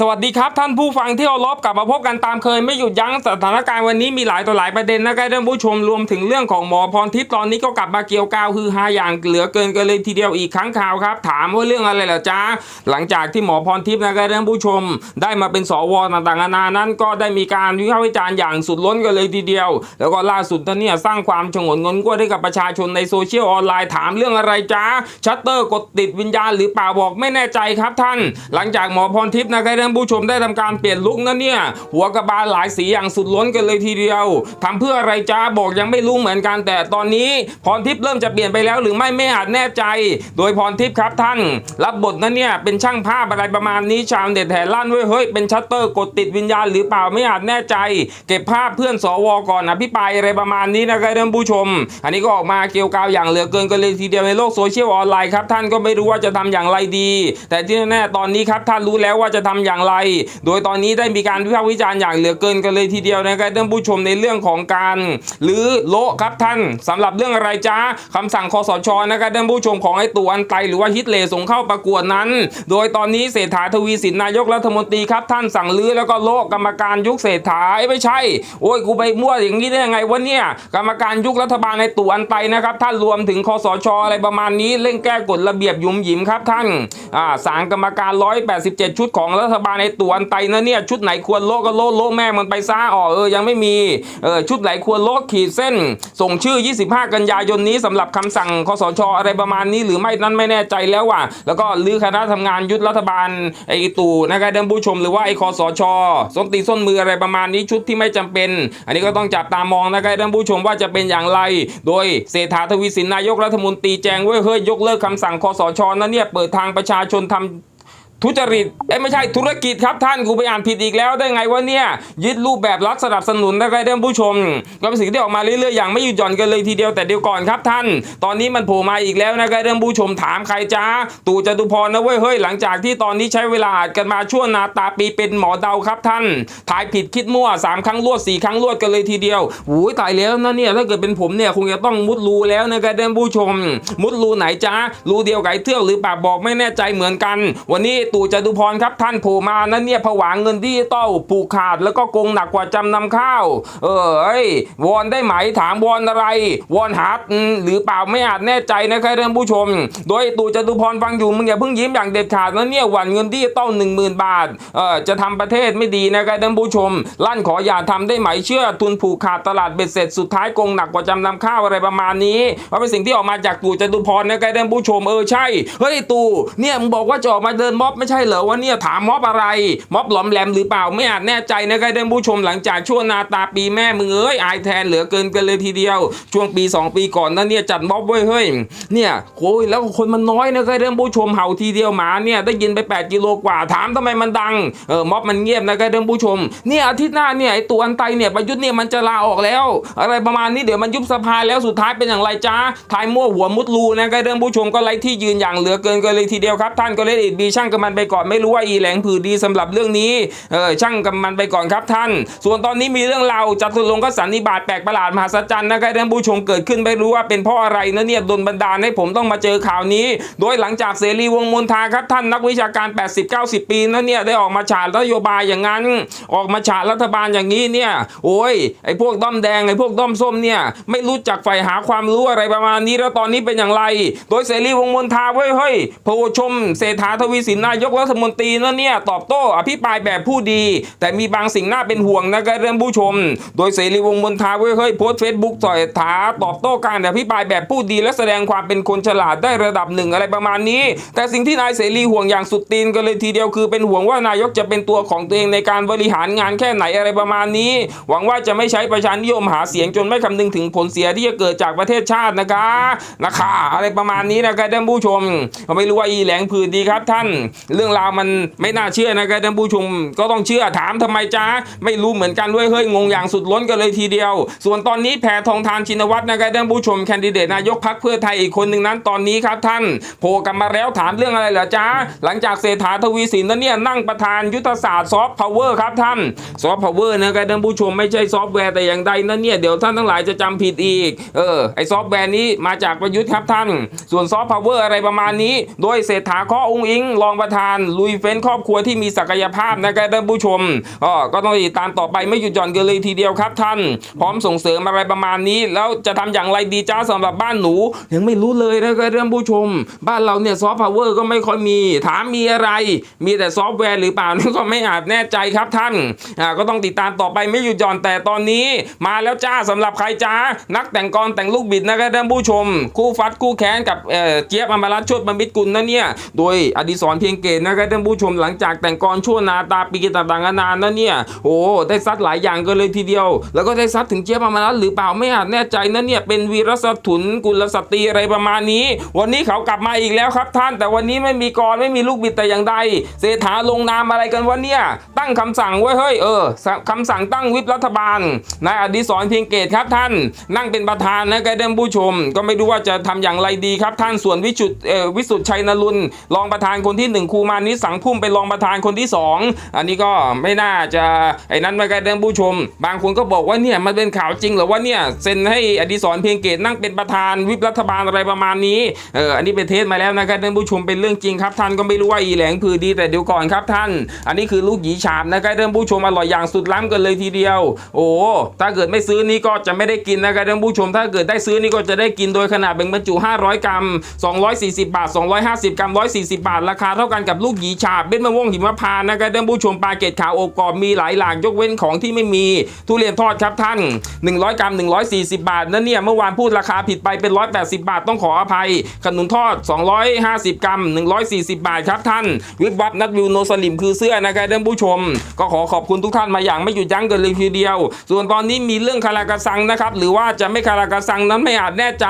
สวัสดีครับท่านผู้ฟังที่เคารพกลับมาพบกันตามเคยไม่หยุดยั้งสถานการณ์วันนี้มีหลายต่อหลายประเด็นนะครับท่านผู้ชมรวมถึงเรื่องของหมอพรทิพย์ตอนนี้ก็กลับมาเกี่ยวกาวคือฮาอย่างเหลือเกินกันเลยทีเดียวอีกครั้งข่าวครับ ถามว่าเรื่องอะไรเหรอจ๊ะหลังจากที่หมอพรทิพย์นะครับท่านผู้ชม ได้มาเป็นสวต่างๆนานานั้น ก็ได้มีการวิพากษ์วิจารณ์อย่างสุดล้นกันเลยทีเดียว แล้วก็ล่าสุดท่านเนี่ยสร้างความฉงนงนกวให้กับประชาชนในโซเชียลออนไลน์ถามเรื่องอะไรจ๊ะชัตเตอร์กดติดวิญญาณหรือเปล่าบอกไม่แน่ใจครับท่าน หลังจากหมอพรทิพย์นะครับท่านผู้ชมได้ทำการเปลี่ยนลุคนั้นเนี่ย หัวกระบาลหลายสีอย่างสุดล้นกันเลยทีเดียวทำเพื่ออะไรจ้าบอกยังไม่รู้เหมือนกันแต่ตอนนี้พรทิพย์เริ่มจะเปลี่ยนไปแล้วหรือไม่ไม่อาจแน่ใจ โดยพรทิพย์ครับท่าน รับบทนั้นเนี่ยเป็นช่างภาพอะไรประมาณนี้ชาวเน็ตแห่ลั่นเว้ยเฮ้ยเป็นชัตเตอร์กดติดวิญญาณหรือเปล่าไม่อาจแน่ใจ เก็บภาพเพื่อนสวก่อนอภิปายอะไรประมาณนี้นะครับท่านผู้ชม อันนี้ก็ออกมาเกี่ยวกาวอย่างเหลือเกินกันเลยทีเดียวในโลกโซเชียลออนไลน์ครับท่านก็ไม่รู้ว่าจะทำอย่างไรดี แต่ที่แน่ตอนนี้ครับท่านรู้แล้วว่าจะทำอย่างไร โดยตอนนี้ได้มีการวิพากษ์วิจารณ์อย่างเหลือเกินกันเลยทีเดียวนะครับท่านผู้ชมในเรื่องของการหรือโละครับท่านสำหรับเรื่องอะไรจ้าคำสั่งคอสชนะครับท่านผู้ชมของไอ้ตู่อันไตหรือว่าฮิตเลส่งเข้าประกวดนั้น โดยตอนนี้เศรษฐาทวีสินนายกรัฐมนตรีครับท่านสั่งลื้อแล้วก็โละกรรมการยุคเศรษฐาไม่ใช่ โอ้ยกูไปมั่วอย่างนี้ได้ยังไงวะเนี่ยกรรมการยุครัฐบาลในตู่อันไตนะครับท่านรวมถึงคอสชอะไรประมาณนี้เร่งแก้กฎระเบียบยุ่มหยิมครับท่านอ่าสางกรรมการ 187 ชุดของรัฐบาลในตู่อันไตนะเนี่ยชุดไหนควรโลก็โลโลแม่มันไปซ่าอ๋อเออยังไม่มีเออชุดไหนควรโลขีดเส้น ส่งชื่อ 25 กันยายนนี้สำหรับคำสั่งคสชอะไรประมาณนี้หรือไม่นั้นไม่แน่ใจแล้วว่ะแล้วก็ลือคณะทำงานยุทธรัฐบาลไอ้ตู่นะครับท่านผู้ชมหรือว่าไอ้คสชส้นตีส้นมืออะไรประมาณนี้ชุดที่ไม่จำเป็น อันนี้ก็ต้องจับตามองนะครับท่านผู้ชมว่าจะเป็นอย่างไร โดยเศรษฐาทวีสินนายกรัฐมนตรีแจงว้ยเฮ้ยยกเลิกคำสั่งคสชนั้นเนี่ยเปิดทางประชาชนทำ ทุจริตเอ้ไม่ใช่ธุรกิจครับท่านกูไปอ่านผิดอีกแล้วได้ไงวะเนี่ยยึดรูปแบบรัฐสนับสนุนนะครับท่านผู้ชม ก็เป็นสิ่งที่ออกมาเรื่อยๆอย่างไม่หยุดหย่อนกันเลยทีเดียวแต่เดี๋ยวก่อนครับท่าน ตอนนี้มันโผล่มาอีกแล้วนะครับท่านผู้ชมถามใครจ้าตู่จตุพรนะเว้ยเฮ้ยหลังจากที่ตอนนี้ใช้เวลาอัดกันมาชั่วนาตาปีเป็นหมอเดาครับท่านถ่ายผิดคิดมั่วสามครั้งรวดสี่ครั้งรวดกันเลยทีเดียวหูยตายแล้วนะเนี่ยถ้าเกิดเป็นผมเนี่ยคงจะต้องมุดรูแล้วนะครับท่านผู้ชม มุดรูไหนจ้ารูเดียวไก่เทือกหรือปากบอกไม่แน่ใจเหมือนกัน วันนี้ตู่จตุพรครับท่านโผมานั้นเนี่ยผวาเงินดิจิตอลผูกขาดแล้วก็โกงหนักกว่าจำนำข้าว เออเอ้ยวอนได้ไหมถามวอนอะไร วอนหาอืมหรือเปล่าไม่อาจแน่ใจนะครับท่านผู้ชม โดยตู่จตุพรฟังอยู่มึงอย่าเพิ่งยิ้มอย่างเด็ดขาดนะเนี่ยหวันเงินดิจิตอลหนึ่งหมื่นบาทเออจะทำประเทศไม่ดีนะครับท่านผู้ชม ลั่นขออย่าทำได้ไหมเชื่อ ทุนผูกขาดตลาดเบ็ดเสร็จสุดท้ายโกงหนักกว่าจำนำข้าวอะไรประมาณนี้ว่าเป็นสิ่งที่ออกมาจากตู่จตุพรนะครับท่านผู้ชมเออใช่เฮ้ยตู่เนี่ยมึงบอกว่าจะออกมาเดินม็อบไม่ใช่เหรอวะเนี่ยถามม็อบอะไร ม็อบหลอมแหลมหรือเปล่าไม่อาจแน่ใจนะครับท่านผู้ชมหลังจากช่วงนาตาปีแม่มึงเอ้ยอายแทนเหลือเกินกันเลยทีเดียว ช่วงปี 2 ปีก่อนนั้นเนี่ยจัดม็อบเว้ยเฮ้ยเนี่ยโอ้ยแล้วคนมันน้อยนะครับท่านผู้ชมเห่าทีเดียวหมาเนี่ยได้ยินไป 8 กิโลกว่าถามทำไมมันดังเออม็อบมันเงียบนะครับท่านผู้ชมเนี่ยอาทิตย์หน้าเนี่ยไอตัวอันไตเนี่ยประยุทธ์เนี่ยมันจะลาออกแล้ว อะไรประมาณนี้เดี๋ยวมันยุบสภาแล้วสุดท้ายเป็นอย่างไรจ้าทายมั่วหัวมุดรูนะครับท่านผู้ชมก็ไร้ที่ยืนอย่างเหลือเกินกันเลยทีเดียวครับ ท่านก็เล่นอีบีช่างกับมันไปก่อนไม่รู้ว่าอีแหลงผือดีสำหรับเรื่องนี้เออช่างกับมันไปก่อนครับท่าน ส่วนตอนนี้มีเรื่องเราจัตุรงค์กสันนิบาตแปลกประหลาดมหัศจรรย์นะครับท่านผู้ชมเกิดขึ้นไม่รู้ว่าเป็นเพราะอะไรนะเนี่ยดนบันดาลให้ผมต้องมาเจอข่าวนี้ โดยหลังจากเสรีวงมนทาครับท่านนักวิชาการ 80-90 ปีนะเนี่ยได้ออกมาฉาดนโยบายอย่างนั้น ออกมาฉาดรัฐบาลอย่างนี้เนี่ยโอ้ยไอ้พวกด้อมแดงไอ้พวกด้อมส้มเนี่ยไม่รู้จักใฝ่หาความรู้อะไรประมาณนี้แล้วตอนนี้เป็นอย่างไร โดยเสรีวงมนทาเว้ยเฮ้ยโพชมเศรษฐาทวีสินนายายกรัฐมนตรีนะเนี่ยตอบโต้อภิปรายแบบผู้ดี แต่มีบางสิ่งน่าเป็นห่วงนะครับท่านผู้ชม โดยเสรีวงศ์มนทาเว้ยเฮ้ยโพสต์เฟซบุ๊กต่อยถาตอบโต้การอภิปรายแบบผู้ดี และแสดงความเป็นคนฉลาดได้ระดับหนึ่งอะไรประมาณนี้ แต่สิ่งที่นายเสรีห่วงอย่างสุดตีนกันเลยทีเดียวคือเป็นห่วงว่านายกจะเป็นตัวของตัวเองในการบริหารงานแค่ไหนอะไรประมาณนี้ หวังว่าจะไม่ใช้ประชานิยมหาเสียงจนไม่คำนึงถึงผลเสียที่จะเกิดจากประเทศชาตินะคะนะคะอะไรประมาณนี้นะครับท่านผู้ชมก็ไม่รู้ว่าอีแหลงผืนดีครับท่านเรื่องราวมันไม่น่าเชื่อนะครับท่านผู้ชมก็ต้องเชื่อถามทำไมจ้าไม่รู้เหมือนกันด้วยเฮ้ยงงอย่างสุดล้นกันเลยทีเดียว ส่วนตอนนี้แพทองทานชินวัตรนะครับท่านผู้ชมแคนดิเดตนายกพักเพื่อไทยอีกคนหนึ่งนั้นตอนนี้ครับท่านโผล่กลับมาแล้วถามเรื่องอะไรเหรอจ้าหลังจากเศรษฐาทวีสินนั้นเนี่ยนั่งประธานยุทธศาสตร์ซอฟต์พาวเวอร์ครับท่านซอฟต์พาวเวอร์นะครับท่านผู้ชมไม่ใช่ซอฟต์แวร์แต่อย่างใดนั่นเนี่ยเดี๋ยวท่านทั้งหลายจะจำผิดอีกเออไอซอฟต์แวร์นี้มาจากประยุทธ์ครับท่าน ส่วนซอฟต์พาวเวอร์อะไรประมาณนี้ โดยเศรษฐาข้อองค์อิงรองประธธาน ลุยเฟ้นครอบครัวที่มีศักยภาพนะครับท่านผู้ชมอ๋อก็ต้องติดตามต่อไปไม่หยุดหย่อนกันเลยทีเดียวครับท่าน พร้อมส่งเสริมอะไรประมาณนี้ แล้วจะทำอย่างไรดีจ้าสำหรับบ้านหนู ยังไม่รู้เลยนะครับท่านผู้ชม บ้านเราเนี่ยซอฟต์พาวเวอร์ก็ไม่ค่อยมี ถามมีอะไร มีแต่ซอฟต์แวร์หรือเปล่านั่นก็ไม่อาจแน่ใจครับท่านอ่าก็ต้องติดตามต่อไปไม่หยุดหย่อนแต่ตอนนี้ มาแล้วจ้าสำหรับใครจ้านักแต่งกรแต่งลูกบิดนะครับท่านผู้ชม คู่ฟัดคู่แค้นกับเอ่อเจี๊ยบอมรัตน์ชติบมิตรกุลนะเนี่ยโดยอดิศรเพียงเกตนะครับท่านผู้ชมหลังจากแต่งกรชั่วนาตาปีต่างๆนานานะเนี่ยโอ้ได้ซัดหลายอย่างกันเลยทีเดียว แล้วก็ได้ซัดถึงเจี๊ยบอมรัตน์หรือเปล่าไม่อาจแน่ใจนะเนี่ยเป็นวีรสถุนกุลสตรีอะไรประมาณนี้ วันนี้เขากลับมาอีกแล้วครับท่าน แต่วันนี้ไม่มีกรไม่มีลูกบิดแต่อย่างใดเศรษฐาลงนามอะไรกันวะเนี่ยตั้งคำสั่งไว้เฮ้ยเออคำสั่งตั้งวิปรัฐบาลนายอดิศรเพียงเกตครับท่าน นั่งเป็นประธานนะแกเดิมผู้ชม ก็ไม่รู้ว่าจะทำอย่างไรดีครับท่านส่วนวิชุดวิสุทธ์ชัยนรุนรองประธานคนที่ครูมานิสสังพุ่มเป็นรองประธานคนที่สองอันนี้ก็ไม่น่าจะไอ้นั้นนะแกเดิมผู้ชม บางคนก็บอกว่าเนี่ยมันเป็นข่าวจริงหรือว่าเนี่ยเซ็นให้อดิศรเพียงเกตนั่งเป็นประธานวิปรัฐบาลอะไรประมาณนี้เอออันนี้เป็นเทศมาแล้วนะครับท่านผู้ชมเป็นเรื่องจริงครับท่านก็ไม่รู้ว่าอีแหลงพือดีแต่เดี๋ยวก่อนครับท่าน อันนี้คือลูกหยีฉาบนะครับท่านผู้ชมอร่อยอย่างสุดล้ำกันเลยทีเดียว โอ้ถ้าเกิดไม่ซื้อนี่ก็จะไม่ได้กินนะครับท่านผู้ชม ถ้าเกิดได้ซื้อนี่ก็จะได้กินโดยขนาดแบ่งบรรจุ 500 กรัม 240 บาท 250 กรัม 140 บาท ราคาเท่ากันกับลูกหยีฉาบเบ็ดมะม่วงหิมพานต์นะครับท่านผู้ชมปลาเกตขาวอกรอบมีหลายหลากยกเว้นของที่ไม่มีทุเรียนทอดครับท่าน 100 กรัม 140 บาทนั่นเนี่ยเมื่อวานพูดราคาผิดไปเป็น 180 บาทต้องขออภัย ขนุนทอด 250 กรัม 140 บาทครับท่าน วิบวับนัดวิวโนสลิมคือเสื้อนะครับท่านผู้ชม ก็ขอขอบคุณทุกท่านมาอย่างไม่หยุดยั้งกันเลยทีเดียว ส่วนตอนนี้มีเรื่องคารากรซังนะครับหรือว่าจะไม่คารากรซังนั้นไม่อาจแน่ใจ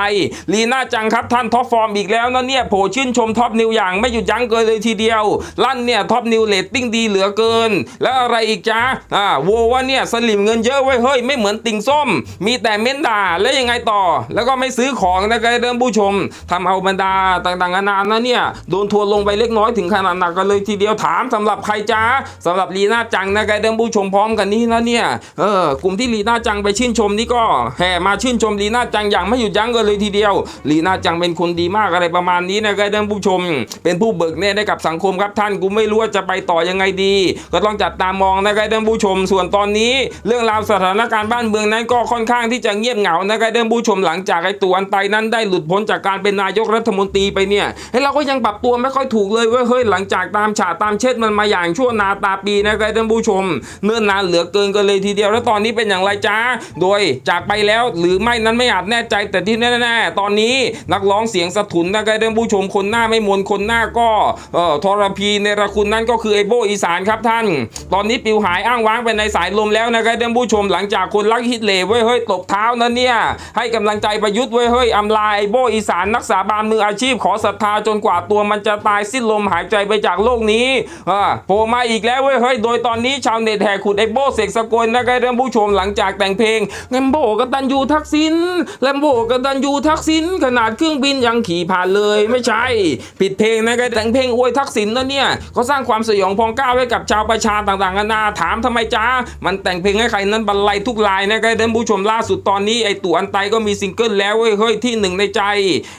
ลีน่าจังครับท่านท็อปฟอร์มอีกแล้วนะเนี่ยโผชื่นชมท็อปนิวอย่างไม่หยุดยั้งกันเลยทีเดียว ลั่นเนี่ยท็อปนิวเรตติ้งดีเหลือเกิน แล้วอะไรอีกจ้าอ่าโวว่าเนี่ยสลิมเงินเยอะไว้เฮ้ยไม่เหมือนติ่งส้ม มีแต่เม้นด่าแล้วยังไงต่อ แล้วก็ไม่ซื้อของนะครับเดิมผู้ชมทำเอาบรรดาต่างๆนานานะเนี่ยโดนทัวร์ลงไปเล็กน้อยถึงขนาดหนักกันเลยทีเดียวถามสำหรับใครจ้าสำหรับลีน่าจังนะครับเดิมผู้ชมพร้อมกันนี้นะเนี่ยเออกลุ่มที่ลีน่าจังไปชื่นชมนี่ก็แห่มาชื่นชมลีน่าจังอย่างไม่หยุดยั้งกันเลยทีเดียวลีน่าจังเป็นคนดีมากอะไรประมาณนี้นะครับเดิมผู้ชม เป็นผู้เบิกเนตรให้กับสังคมครับท่านกูไม่รู้ว่าจะไปต่อยังไงดี ก็ต้องจับตามองนะครับเดิมผู้ชม ส่วนตอนนี้ เรื่องราวสถานการณ์บ้านเมืองนั้นก็ค่อนข้างที่จะเงียบเหงานะครับเดิมผู้ชมหลังจากไอ้ตัวอันไตนั้นได้หลุดพ้นจากการเป็นนายกรัฐมนตรีไปเนี่ยไอ้เราก็ยังปรับตัวไม่ค่อยถูกเลยว้ยเฮ้ยหลังจากตามฉาตามเช็ดมันมาอย่างชั่วนาตาปีนะครับท่านผู้ชม เนื่อนนานเหลือเกินกันเลยทีเดียวแล้วตอนนี้เป็นอย่างไรจ้าโดยจากไปแล้วหรือไม่นั้นไม่อาจแน่ใจแต่ที่แน่ๆตอนนี้นักร้องเสียงสะทุนนะครับท่านผู้ชมคนหน้าไม่มนคนหน้าก็เอ่อทรพีในระคุณนั้นก็คือไอโบอีสานครับท่าน ตอนนี้ปิวหายอ้างว้างไปในสายลมแล้วนะครับท่านผู้ชมหลังจากคนรักฮิตเลย์เว้ยเฮ้ยตบเท้านั้นเนี่ยให้กำลังใจประยุทธ์เว้ยเฮ้ยอำลาไอโบอีสานนักสาบานมืออาชีพขอศรัทธาจนกว่าตัวมันจะตายสิ้นลมหายใจไปจากโลกนี้อ่าโผล่มาอีกแล้วเว้ยเฮ้ยโดยตอนนี้ชาวเน็ตแห่ขุดไอโบเสกสกลนะครับท่านผู้ชมหลังจากแต่งเพลงแลมโบกตันยูทักษิณแลมโบกตันยูทักษิณขนาดเครื่องบินยังขี่ผ่านเลยไม่ใช่ ผิดเพลงนะครับแต่งเพลงอวยทักษิณนะเนี่ยก็สร้างความสยองพองก้าวให้กับชาวประชาต่างๆนานาถามทำไมจ้ามันแต่งเพลงให้ใครนั้นบรรลัยทุกลายนะครับท่านผู้ชมล่าสุดตอนนี้ไอตู่อันไตก็มีซิงเกิลแล้วเฮ้ยที่หนึ่งในใจ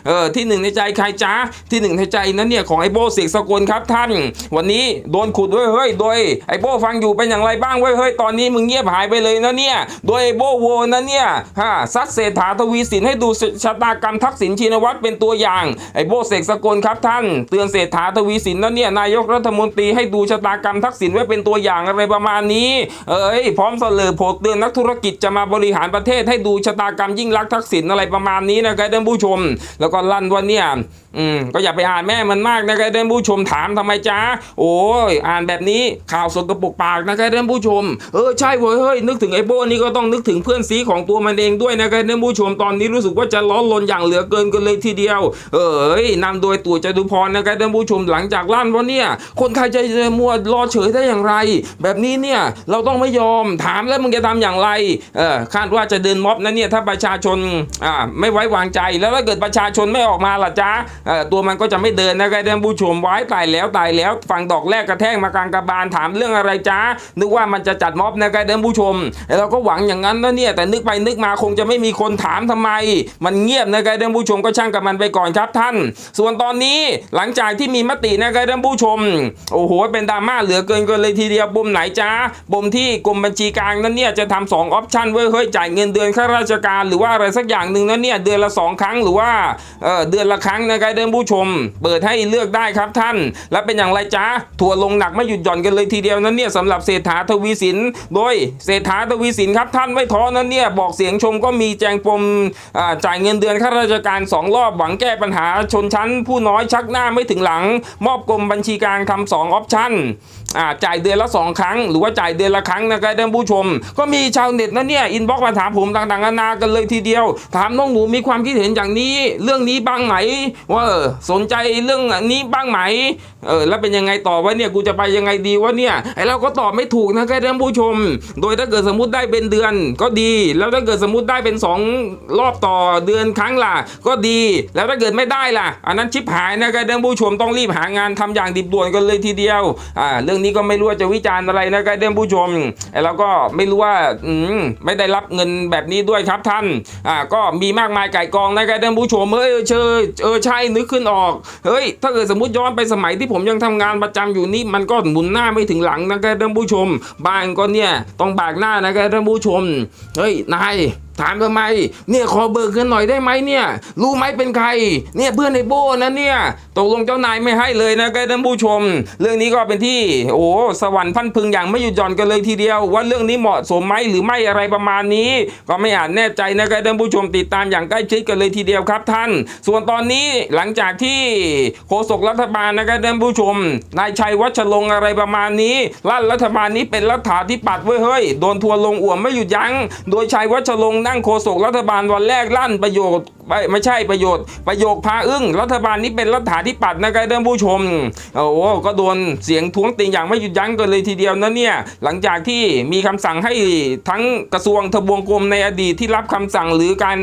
เออที่หนึ่งในใจใครจ้าที่หนึ่งในใจนั้นเนี่ยของไอโบเสกสกลครับท่าน วันนี้โดนขุดเว้ยเฮ้ยโดยไอโบฟังอยู่เป็นอย่างไรบ้างเว้ยเฮ้ยตอนนี้มึงเงียบหายไปเลยนะเนี่ยโดยไอโบโวนะเนี่ยฮะซัดเศรษฐาทวีสินให้ดูชะตากรรมทักษิณชินวัตรเป็นตัวอย่างไอโบเสกสกลครับท่าน เตือนเศรษฐาทวีสินนะเนี่ยนายกรัฐมนตรีให้ดูชะตากรรมทักษิณไว้เป็นตัวอย่างอะไรประมาณนี้ เอ้ยพร้อมเสลอโผดเตือนนักธุรกิจจะมาบริหารประเทศให้ดูชะตากรรมยิ่งรักทักษิณอะไรประมาณนี้นะครับท่านผู้ชม แล้วก็ลั่นว่าเนี่ยอืมก็อย่าไปอ่านแม่มันมากนะครับท่านผู้ชมถามทำไมจ้าโอ้ยอ่านแบบนี้ข่าวสกปรกปากนะครับท่านผู้ชมเออใช่เว้ยเฮ้ยนึกถึงไอ้โบนี่ก็ต้องนึกถึงเพื่อนซีของตัวมันเองด้วยนะครับท่านผู้ชมตอนนี้รู้สึกว่าจะร้อนรนอย่างเหลือเกินกันเลยทีเดียว เอ้ยนำโดยตู่จตุพรนะครับท่านผู้ชมหลังจากลั่นว่าเนี่ย คนไทยจะมัวรอเฉยได้อย่างไร แบบนี้เนี่ยเราต้องไม่ยอมถามแล้วมึงจะทำอย่างไรเออคาดว่าจะเดินม็อบนะเนี่ยถ้าประชาชนอ่าไม่ไว้วางใจแล้วถ้าเกิดประชาชนไม่ออกมาล่ะจ๊ะเอ่อตัวมันก็จะไม่เดินนะครับท่านผู้ชมไว้ตายแล้วตายแล้วฝั่งดอกแรกกระแทกมากลางกระบาลถามเรื่องอะไรจ้านึกว่ามันจะจัดม็อบนะครับท่านผู้ชมเราก็หวังอย่างนั้นนะเนี่ยแต่นึกไปนึกมาคงจะไม่มีคนถามทำไม มันเงียบนะครับท่านผู้ชมก็ช่างกับมันไปก่อนครับท่าน ส่วนตอนนี้หลังจากที่มีมตินะครับท่านผู้ชม โอ้โหเป็นดราม่าเหลือเกินกันเลยทีเดียวปมไหนจ้าปมที่กรมบัญชีกลางนั้นเนี่ยจะทำสองออปชันเว้ยเฮ้ยจ่ายเงินเดือนข้าราชการ หรือว่าอะไรสักอย่างหนึ่งนั้นเนี่ยเดือนละสองครั้งหรือว่าเออเดือนละครั้งนะครับท่านผู้ชม เปิดให้เลือกได้ครับท่าน และเป็นอย่างไรจ้าถั่วลงหนักไม่หยุดหย่อนกันเลยทีเดียวนั้นเนี่ยสำหรับเศรษฐาทวีสิน โดยเศรษฐาทวีสินครับท่านไม่ท้อนั้นเนี่ยบอกเสียงชมก็มีแจงปมจ่ายเงินเดือนข้าราชการสองรอบหวังแก้ปัญหาชนชั้น ผู้น้อยชักหน้าไม่ถึงหลัง มอบกรมบัญชีกลางทำสองออปชั่นอ่าจ่ายเดือนละสองครั้ง หรือว่าจ่ายเดือนละครั้งนะครับท่านผู้ชม ก็มีชาวเน็ตนะเนี่ยอินบ็อกมาถามผมต่างๆนานากันเลยทีเดียว ถามน้องหนูมีความคิดเห็นอย่างนี้ เรื่องนี้บ้างไหม ว่าสนใจเรื่องนี้บ้างไหมเออแล้วเป็นยังไงต่อวะเนี่ยกูจะไปยังไงดีวะเนี่ยไอเราก็ตอบไม่ถูกนะครับท่านผู้ชม โดยถ้าเกิดสมมติได้เป็นเดือนก็ดี แล้วถ้าเกิดสมมติได้เป็นสองรอบต่อเดือนครั้งล่ะ ก็ดี แล้วถ้าเกิดไม่ได้ล่ะ อันนั้นชิบหายนะครับท่านผู้ชมต้องรีบหางานทำอย่างดิบด่วนกันเลยทีเดียวอ่าเรื่องนี้ก็ไม่รู้ว่าจะวิจารณ์อะไรนะครับท่านผู้ชมไอเราก็ไม่รู้ว่าอืมไม่ได้รับเงินแบบนี้ด้วยครับท่านอ่าก็มีมากมายไก่กองนะครับท่านผู้ชมเอ้ยเชยเออใช่นึกขึ้นออกเฮ้ยถ้าเกิดสมมติย้อนไปสมัยที่ผมยังทำงานประจำอยู่นี่มันก็หมุนหน้าไม่ถึงหลังนะครับท่านผู้ชมบ้านก็เนี่ยต้องบากหน้านะครับท่านผู้ชมเฮ้ยนาย ถามทำไม เนี่ยขอเบิกเงินหน่อยได้ไหมเนี่ย รู้ไหมเป็นใคร เนี่ยเพื่อนในโบ้นะเนี่ย ตกลงเจ้านายไม่ให้เลยนะครับท่านผู้ชม เรื่องนี้ก็เป็นที่ โอ้สวรรค์พันพึงอย่างไม่หยุดหย่อนกันเลยทีเดียว ว่าเรื่องนี้เหมาะสมไหมหรือไม่อะไรประมาณนี้ ก็ไม่อาจแน่ใจนะครับท่านผู้ชมติดตามอย่างใกล้ชิดกันเลยทีเดียวครับท่าน ส่วนตอนนี้หลังจากที่โฆษกรัฐบาลนะครับท่านผู้ชมนายชัยวัชรงอะไรประมาณนี้ลั่นรัฐบาลนี้เป็นรัฐาธิปัตย์เว้ยเฮ้ยโดนทัวร์ลงอ่วมไม่หยุดยัง้งโดยชัยวัชรงนั่งโฆษกรัฐบาลวันแรกลั่นประโยชน์ ไม่ไม่ใช่ประโยชน์ประโยคพาอึ้งรัฐบาลนี้เป็นรัฐาธิปัตย์นะครับท่านผู้ชมโอ้โหก็โดนเสียงท้วงติงอย่างไม่หยุดยั้งกันเลยทีเดียวนะเนี่ยหลังจากที่มีคำสั่งให้ทั้งกระทรวงทบวงกรมในอดีตที่รับคำสั่งหรือการ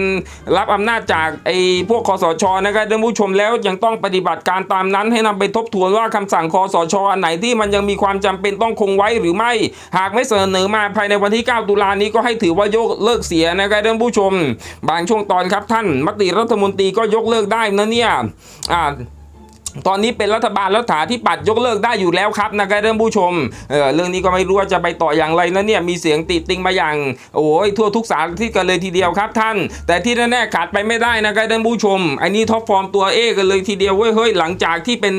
รับอำนาจจากไอ้พวกคอสชนะครับท่านผู้ชมแล้วยังต้องปฏิบัติการตามนั้นให้นำไปทบทวนว่าคำสั่งคอสชอันไหนที่มันยังมีความจำเป็นต้องคงไว้หรือไม่ หากไม่เสนอมาภายในวันที่ 9 ตุลานี้ก็ให้ถือว่ายกเลิกเสียนะครับท่านผู้ชม บางช่วงตอนครับท่านมติรัฐมนตรีก็ยกเลิกได้นะเนี่ยอ่า ตอนนี้เป็นรัฐบาลรัฐาที่ปัดยกเลิกได้อยู่แล้วครับนะครับท่านผู้ชมเออเรื่องนี้ก็ไม่รู้ว่าจะไปต่ออย่างไรนะเนี่ยมีเสียงติดติงมาอย่างโอ้ยทั่วทุกสารที่กันเลยทีเดียวครับท่าน แต่ที่แน่ๆขาดไปไม่ได้นะครับท่านผู้ชมอันนี้ท็อปฟอร์มตัวเอกันเลยทีเดียวเว้ยเฮ้ยหลังจากที่เป็น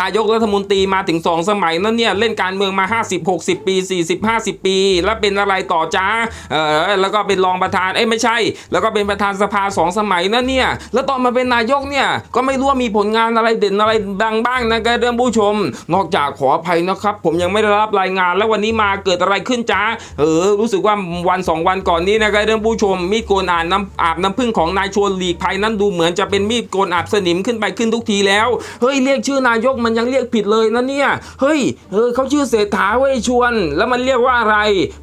นายกรัฐมนตรีมาถึง 2 สมัยนั้นเนี่ยเล่นการเมืองมา 50 60 ปี 40 50 ปี แล้วเป็นอะไรต่อจ้าเออแล้วก็เป็นรองประธานเอ้ยไม่ใช่ แล้วก็เป็นประธานสภาสองสมัยนั่นเนี่ยแล้วตอนมาเป็นนายกเนี่ยก็ไม่รู้ว่ามีผลงานอะไรเด่นอะไรดังบ้างนะครับท่านผู้ชม นอกจากขออภัยนะครับ ผมยังไม่ได้รับรายงาน แล้ววันนี้มาเกิดอะไรขึ้นจ้าเออรู้สึกว่าวันสองวันก่อนนี้นะครับท่านผู้ชม มีดโกนอ่านน้ำอาบน้ำพึ่งของนายชวนหลีกภัยนั้นดูเหมือนจะเป็นมีดโกนอาบสนิมขึ้นไปขึ้นทุกทีแล้วเฮ้ยเรียกชื่อนายกมันยังเรียกผิดเลยนะเนี่ยเฮ้ยเออเขาชื่อเศรษฐาเว้ยชวน แล้วมันเรียกว่าอะไร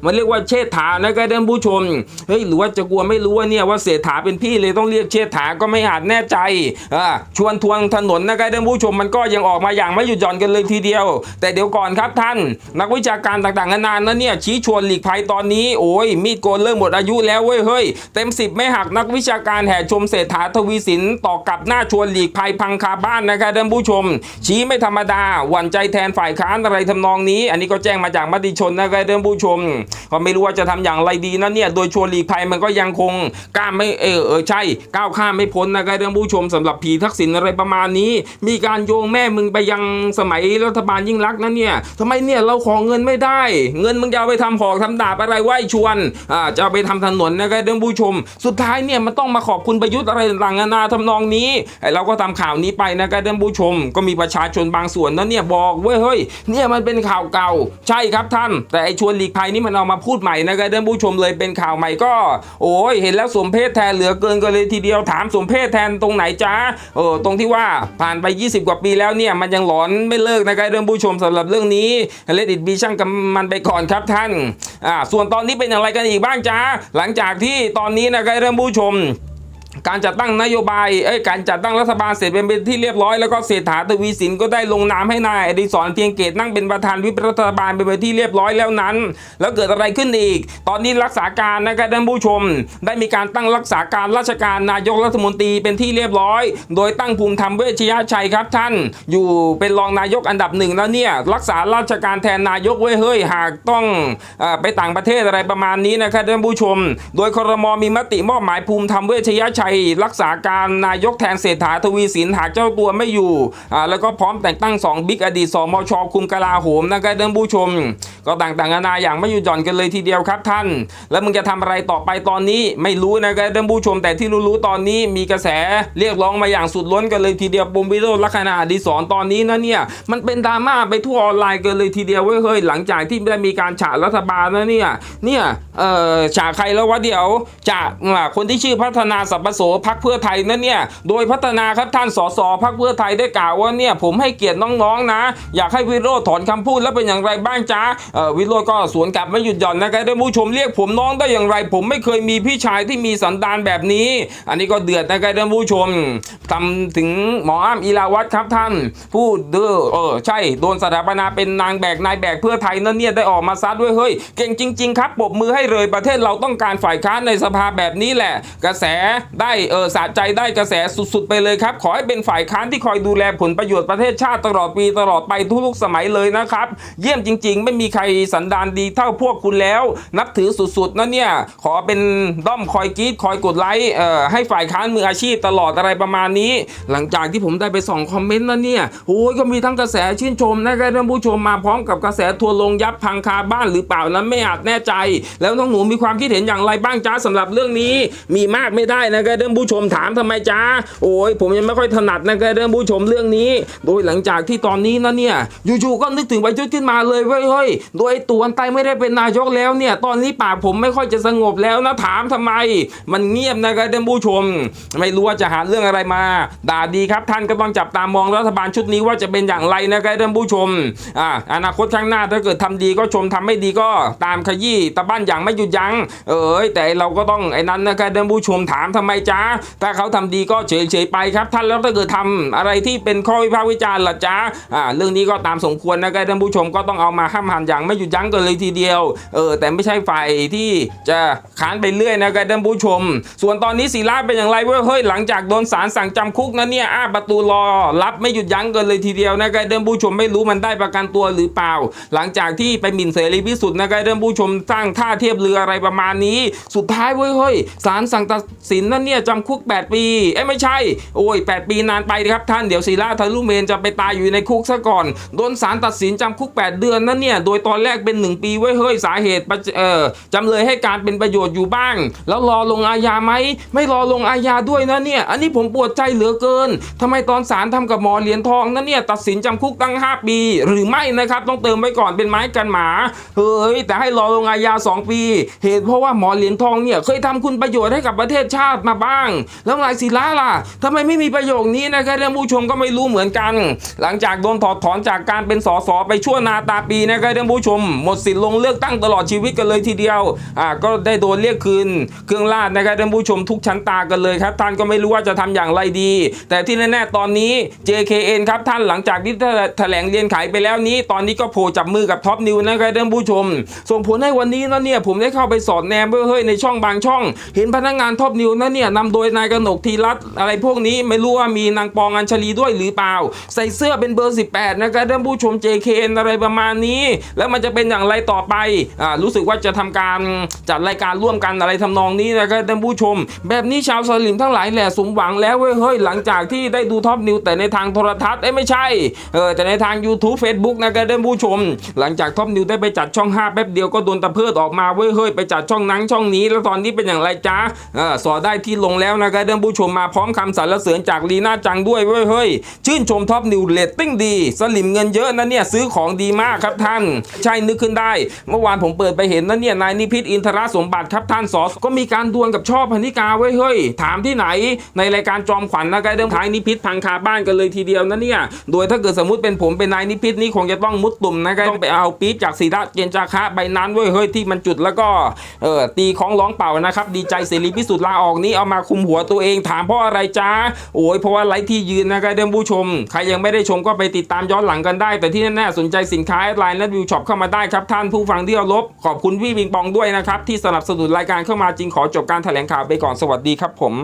มันเรียกว่าเชษฐานะครับท่านผู้ชมเฮ้ยหรือว่าจะกลัวไม่รู้ว่าเนี่ยว่าเศรษฐาเป็นพี่เลยต้องเรียกเชษฐาก็ไม่อาจแน่ใจอ่าชวนทวงถนนนะครับท่านผูู้้ชมมันก็ยังออกมาอย่างไม่หยุดหย่อนกันเลยทีเดียว แต่เดี๋ยวก่อนครับท่าน นักวิชาการต่างๆนานานั้นเนี่ยชี้ชวนหลีกภัยตอนนี้โอ้ยมีดโกนเริ่มหมดอายุแล้วเว้ยเฮ้ยเต็มสิบไม่หักนักวิชาการแห่ชมเศรษฐาทวีสินต่อกับหน้าชวนหลีกภัยพังคาบ้านนะครับท่านผู้ชม ชี้ไม่ธรรมดาหวั่นใจแทนฝ่ายค้านอะไรทำนองนี้ อันนี้ก็แจ้งมาจากมติชนนะครับท่านผู้ชมก็ไม่รู้ว่าจะทำอย่างไรดีนะเนี่ยโดยชวนหลีกภัยมันก็ยังคงกล้าไม่เออเออใช่ก้าวข้ามไม่พ้นนะครับท่านผู้ชมสำหรับผีทักษิณอะไรประมาณนี้มีการโยงแม่มึงไปยังสมัยรัฐบาลยิ่งรักษณ์นเนี่ยทำไมเนี่ยเราขอเงินไม่ได้ เงินมึงจะเอาไปทำหอกทำดาบอะไรไหวชวนอ่าจะเอาไปทำถนนนะครับท่านผู้ชม สุดท้ายเนี่ยมันต้องมาขอบคุณประยุทธ์อะไรต่างๆนานาทำนองนี้ไอเราก็ทำข่าวนี้ไปนะครับท่านผู้ชม ก็มีประชาชนบางส่วนนั้นเนี่ยบอกเว้ยเฮ้ยเนี่ยมันเป็นข่าวเก่า ใช่ครับท่าน แต่ไอชวนหลีกภัยนี่มันเอามาพูดใหม่นะครับท่านผู้ชมเลยเป็นข่าวใหม่ก็ โอ้ยเห็นแล้วสมเพศแทนเหลือเกินกันเลยทีเดียวถามสมเพศแทนตรงไหนจ้าเออตรงที่ว่าผ่านไป20 กว่าปีแล้วเนี่ยมันยังหลอนไม่เลิกนะครับเรื่องผู้ชมสำหรับเรื่องนี้เลดิตบีช่างกับมันไปก่อนครับท่านอ่าส่วนตอนนี้เป็นอย่างไรกันอีกบ้างจ้าหลังจากที่ตอนนี้นะครับเรื่องผู้ชม การจัดตั้งนโยบายเอ้ยการจัดตั้งรัฐบาลเสร็จเป็นที่เรียบร้อยแล้วก็เศรษฐาทวีสินก็ได้ลงนามให้นายอดิศรเพียงเกตนั่งเป็นประธานวิปรัฐบาลเป็นไปที่เรียบร้อยแล้วนั้น แล้วเกิดอะไรขึ้นอีก ตอนนี้รักษาการนะครับท่านผู้ชม ได้มีการตั้งรักษาการราชการนายกรัฐมนตรีเป็นที่เรียบร้อย โดยตั้งภูมิธรรมเวชยชัยครับท่าน อยู่เป็นรองนายกอันดับหนึ่งแล้วเนี่ยรักษาราชการแทนนายกเว้ยเฮ้ยหากต้องอไปต่างประเทศอะไรประมาณนี้นะครับท่านผู้ชม โดยครมมีมติมอบหมายภูมิธรรมเวชยชัยรักษาการนายกแทนเศรษฐาทวีสินหากเจ้าตัวไม่อยู่อ่าแล้วก็พร้อมแต่งตั้งสองบิ๊กอดีตสมชคุมกลาโหมนะครับท่านผู้ชม ก็ต่างๆนานาอย่างไม่หยุดหย่อนกันเลยทีเดียวครับท่าน แล้วมึงจะทำอะไรต่อไปตอนนี้ไม่รู้นะครับท่านผู้ชม แต่ที่รู้ๆตอนนี้มีกระแสเรียกร้องมาอย่างสุดล้นกันเลยทีเดียวปมวิโรจน์ลักษณะอดีศรตอนนี้นะเนี่ยมันเป็นดราม่าไปทั่วออนไลน์กันเลยทีเดียวเว้ยเฮ้ยหลังจากที่ได้มีการฉารัฐบาลนะเนี่ยเนี่ยเอ่อฉาใครแล้ววะเดี๋ยวจะคนที่ชื่อพัฒนาสัพพโสพักเพื่อไทยนั่นเนี่ยโดยพัฒนาครับท่านสสพักเพื่อไทยได้กล่าวว่าเนี่ยผมให้เกียรติน้องๆนะ อยากให้วิโรจน์ถอนคำพูดแล้วเป็นอย่างไรบ้างจ๊ะเอ่อวิโรจน์ก็สวนกลับไม่หยุดหย่อนนะครับท่านผู้ชมเรียกผมน้องได้อย่างไร ผมไม่เคยมีพี่ชายที่มีสันดานแบบนี้ อันนี้ก็เดือดนะครับท่านผู้ชมทำถึงหมออ้ำอีลาวัตครับท่านพูดเด้อเออใช่โดนสถาปนาเป็นนางแบกนายแบกเพื่อไทยนั่นเนี่ยได้ออกมาซัดด้วยเฮ้ยเก่งจริง ๆ ครับปรบมือให้เลยประเทศเราต้องการฝ่ายค้านในสภาแบบนี้แหละ กระแสได้ได้เออสะใจได้กระแสสุดๆ ไปเลยครับ ขอให้เป็นฝ่ายค้านที่คอยดูแลผลประโยชน์ประเทศชาติตลอดปีตลอดไปทุกๆสมัยเลยนะครับ เยี่ยมจริง ๆ ไม่มีใครสันดานดีเท่าพวกคุณแล้ว นับถือสุดๆนะเนี่ย ขอเป็นด้อมคอยกรีดคอยกดไลค์เอ่อให้ฝ่ายค้านมืออาชีพตลอดอะไรประมาณนี้ หลังจากที่ผมได้ไปส่องคอมเมนต์นะเนี่ยโอ้ยก็มีทั้งกระแสชื่นชมนะครับท่านผู้ชมมาพร้อมกับกระแสทัวร์ลงยับพังคาบ้านหรือเปล่านั้นไม่อาจแน่ใจ แล้วน้องหนูมีความคิดเห็นอย่างไรบ้างจ้าสำหรับเรื่องนี้มีมากไม่ได้นะครับท่านผู้ชมถามทำไมจ้าโอ้ยผมยังไม่ค่อยถนัดนะครับท่านผู้ชมเรื่องนี้ โดยหลังจากที่ตอนนี้นะเนี่ยอยู่ๆก็นึกถึงประยุทธ์ขึ้นมาเลยเว้ยเฮ้ยโดยไอ้ตัวนไตไม่ได้เป็นนายกแล้วเนี่ยตอนนี้ปากผมไม่ค่อยจะสงบแล้วนะถามทำไม มันเงียบนะครับท่านผู้ชม ไม่รู้ว่าจะหาเรื่องอะไรมา ด่าดีครับท่านก็ต้องจับตามองรัฐบาลชุดนี้ว่าจะเป็นอย่างไรนะครับท่านผู้ชมอ่าอนาคตข้างหน้าถ้าเกิดทำดีก็ชมทำไม่ดีก็ตามขยี้ตะบ้านอย่างไม่หยุดยัง้งเอ้ยแต่เราก็ต้องไอ้นั้นนะครับท่านผู้ชมถามทำไมจ้าถ้าเขาทำดีก็เฉยๆไปครับ ท่านแล้วถ้าเกิดทำอะไรที่เป็นข้อวิพากษ์วิจารณ์ล่ะจ้าอ่าเรื่องนี้ก็ตามสมควรนะครับท่านผู้ชมก็ต้องเอามาห้ามหันอย่างไม่หยุดยั้งกันเลยทีเดียวเออแต่ไม่ใช่ฝ่ายที่จะค้านไปเรื่อยนะครับท่านผู้ชม ส่วนตอนนี้ศิลาเป็นอย่างไรเว้ยเฮ้ยหลังจากโดนศาลสั่งจำคุกนะเนี่ยอ้าประตูรอรับไม่หยุดยั้งกันเลยทีเดียวนะครับท่านผู้ชมไม่รู้มันได้ประกันตัวหรือเปล่า หลังจากที่ไปหมิ่นเสรีพิสุทธิ์นะครับท่านผู้ชมสร้างท่าเทียบเรืออะไรประมาณนี้ สุดท้ายเว้ยเฮ้ยศาลสั่งตัดสินนั่นเนี่ยจำคุก 8 ปีเอ้ไม่ใช่ โอ้ย 8 ปีนานไปครับท่านเดี๋ยวศิลาทะลุเมนจะไปตายอยู่ในคุกซะก่อน โดนศาลตัดสินจำคุก 8 เดือนนั่นเนี่ย โดยตอนแรกเป็น 1 ปีเว้เฮ้ยสาเหตุเออจำเลยให้การเป็นประโยชน์อยู่บ้าง แล้วรอลงอาญาไหมไม่รอลงอาญาด้วยนะเนี่ย อันนี้ผมปวดใจเหลือเกินทำไมตอนศาลทำกับหมอเหรียญทองนั่นเนี่ยตัดสินจำคุกตั้ง 5 ปี หรือไม่นะครับต้องเติมไว้ก่อนเป็นไม้กันหมาเฮ้ยแต่ให้รอลงอาญา2 ปี เหตุเพราะว่าหมอเหรียญทองเนี่ยเคยทำคุณประโยชน์ให้กับประเทศชาติมาบ้าง แล้วนายศิลาล่ะทำไมไม่มีประโยคนี้นะครับท่านผู้ชมก็ไม่รู้เหมือนกัน หลังจากโดนถอดถอนจากการเป็นสสไปชั่วนาตาปีนะครับท่านผู้ชม หมดสิทธิ์ลงเลือกตั้งตลอดชีวิตกันเลยทีเดียวอ่าก็ได้โดนเรียกคืน เครื่องราชนะครับท่านผู้ชมทุกชั้นตากันเลยครับ ท่านก็ไม่รู้ว่าจะทำอย่างไรดี แต่ที่แน่ๆตอนนี้ JKN ครับท่านหลังจากที่แถลงเรียนขายไปแล้วนี้ ตอนนี้ก็โผล่จับมือกับท็อปนิวนะครับท่านผู้ชม ส่งผลให้วันนี้นะเนี่ยผมได้เข้าไปสอดแนมเพื่อเฮ้ยในช่องบางช่อง เห็นพนักงานท็อปนิวนะเนี่ยนำโดยนายกนกทีรัตอะไรพวกนี้ไม่รู้ว่ามีนางปองอัญชลีด้วยหรือเปล่า ใส่เสื้อเป็นเบอร์ 18 นะครับท่านผู้ชม JKN อะไรประมาณนี้ แล้วมันจะเป็นอย่างไรต่อไปอ่ารู้สึกว่าจะทำการจัดรายการร่วมกันอะไรทำนองนี้นะครับท่านผู้ชม แบบนี้ชาวสลิมทั้งหลายแหละสมหวังแล้วเว้ยเฮ้ยหลังจากที่ได้ดูท็อปนิวแต่ในทางโทรทัศน์เอ้ไม่ใช่เออแต่ในทาง YouTube Facebook นะครับท่านผู้ชม หลังจากท็อปนิวได้ไปจัดช่อง 5 แป๊บเดียวก็โดนตะเพิดออกมาเว้ยเฮ้ยไปจัดช่องนั้นช่องนี้ แล้วตอนนี้เป็นอย่างไรจ๊ะเออสอได้ที่ลงแล้วนะครับท่านผู้ชมมาพร้อมคำสรรเสริญจากลีน่าจังด้วยเว้ยเฮ้ยชื่นชมท็อปนิวเรตติ้งดี สลิมเงินเยอะนะเนี่ยซื้อของดีมากครับท่าน ใช่นึกขึ้นได้ เมื่อวานผมเปิดไปเห็นนะเนี่ยนายนิพิษอินทรสมบัติครับท่านสอสก็มีการดวลกับช่อพนิกาไว้ยเฮ้ย ถามที่ไหน ในรายการจอมขวัญนะไกเดิมท้ายนิพิษพังคาบ้านกันเลยทีเดียวนะเนี่ยโดยถ้าเกิดสมมติเป็นผมเป็นนายนิพิษนี่คงจะต้องมุดตุ่มนะไกต้องไปเอาปี๊บจากศิระเจนจาคะใบนั้นเว้ยเฮ้ยที่มันจุดแล้วก็เออตีของร้องเป่านะครับ ดีใจเสรีพิสุทธิ์ลาออกนี่เอามาคุมหัวตัวเองถามเพราะอะไรจ้าโอ้ยเพราะว่าไลฟ์ที่ยืนนะไกเดิมผู้ชม ใครยังไม่ได้ชมก็ไปติดตามย้อนหลังกันได้ แต่ที่แน่ๆสนใจสินค้าไลน์และวิวช็อปเข้ามาได้ครับท่านผู้ฟังที่เคารพขอบคุณพี่บิงปองด้วยนะครับที่สนับสนุนรายการเข้ามาจริงขอจบการแถลงข่าวไปก่อนสวัสดีครับผม